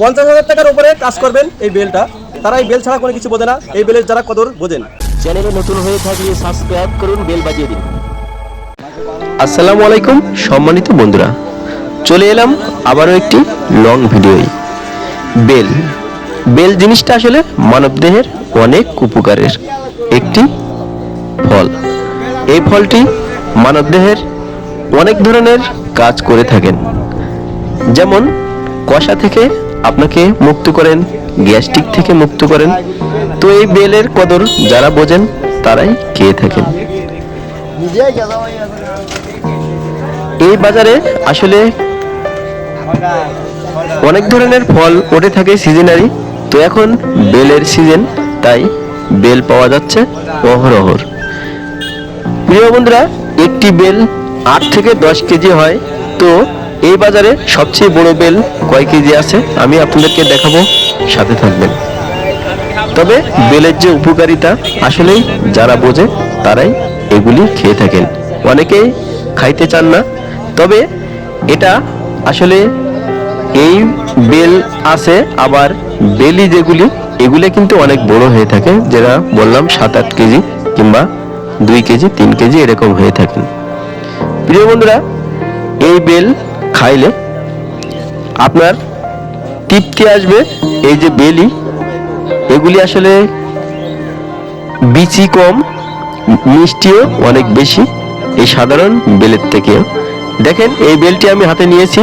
পঞ্চাশ হাজার টাকার উপরে কাজ করবেন এই বেলটা। তারা এই বেল ছাড়া কোনো কিছু বোঝে না। এই বেলের যারা কদর বোঝেন। চ্যানেলে নতুন হয়ে থাকলে সাবস্ক্রাইব করুন বেল বাজিয়ে দিন। আসসালামু আলাইকুম সম্মানিত বন্ধুরা। চলে এলাম আবারও একটি লং ভিডিওয় বেল। বেল জিনিসটা আসলে মানবদেহের অনেক উপকারের একটি ফল। এই ফলটি মানবদেহের অনেক ধরনের কাজ করে থাকেন। যেমন কষা থেকে আপনাকে মুক্ত করেন, গ্যাস্ট্রিক থেকে মুক্ত করেন। তো এই বেলের কদর যারা বোঝেন, তারাই খেয়ে থাকেন। এই বাজারে আসলে অনেক ধরনের ফল ওঠে থাকে সিজনারি তো এখন বেলের সিজন তাই বেল পাওয়া যাচ্ছে অহরহর প্রিয় বন্ধুরা, একটি বেল আট থেকে দশ কেজি হয়। তো এই বাজারে সবচেয়ে বড় বেল কয় কেজি আছে? আমি আপনাদেরকে দেখাবো, সাথে থাকবেন। তবে বেলের যে উপকারিতা, আসলেই যারা বোঝে, তারাই এগুলি খেয়ে থাকেন। অনেকেই খাইতে চান না, তবে এটা আসলে এই বেল আছে, আবার বেলি যেগুলি, এগুলি কিন্তু অনেক বড় হয়ে থাকে, যেটা বললাম সাত আট কেজি কিংবা দুই কেজি, তিন কেজি এরকম হয়ে থাকেন প্রিয় বন্ধুরা, এই বেল খাইলে আপনার তৃপ্তি আসবে। এই যে বেলি, এগুলি আসলে বিচি কম, মিষ্টিও অনেক বেশি এই সাধারণ বেলের থেকেও দেখেন, এই বেলটি আমি হাতে নিয়েছি।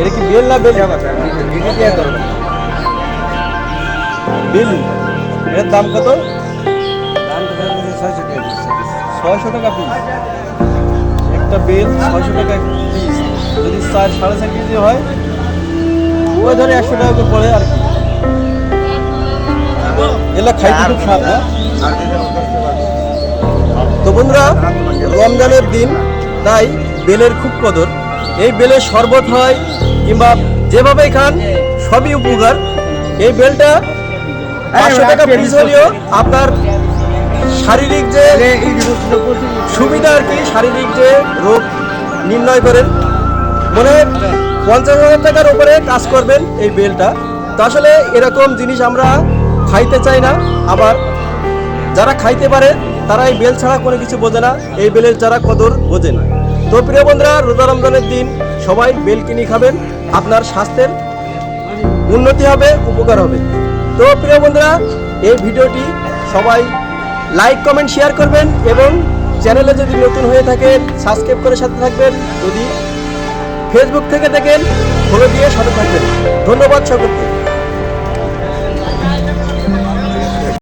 এটা কি বেল না বেল? বেল? এর দাম কত? ছয়শো টাকা পিস একটা বেল ছয়শো টাকা পিস যদি চার সাড়ে চার কেজি হয় ওই ধরে একশো টাকা করে পড়ে আর কি। এগুলো খাইতে খুব স্বাদ না? তো বন্ধুরা রমজানের দিন তাই বেলের খুব কদর। এই বেলের শরবত হয় কিংবা যেভাবেই খান সবই উপকার। এই বেলটা পাঁচশো টাকা পিস হলেও আপনার শারীরিক যে সুবিধা আর কি শারীরিক যে রোগ নির্ণয় করেন। মনে হয় পঞ্চাশ হাজার টাকার উপরে কাজ করবেন এই বেলটা। তো আসলে এরকম জিনিস আমরা খাইতে চাই না। আবার যারা খাইতে পারে তারা এই বেল ছাড়া কোনো কিছু বোঝে না। এই বেলের যারা কদর বোঝেন তো প্রিয় বন্ধুরা রোজা রমজানের দিন সবাই বেল কিনে খাবেন। আপনার স্বাস্থ্যের উন্নতি হবে উপকার হবে। তো প্রিয় বন্ধুরা, এই ভিডিওটি সবাই লাইক কমেন্ট শেয়ার করবেন এবং চ্যানেলে যদি নতুন হয়ে থাকেন সাবস্ক্রাইব করে সাথে থাকবেন। যদি ফেসবুক থেকে দেখেন ফলো দিয়ে সাথে থাকবেন। ধন্যবাদ সকলকে।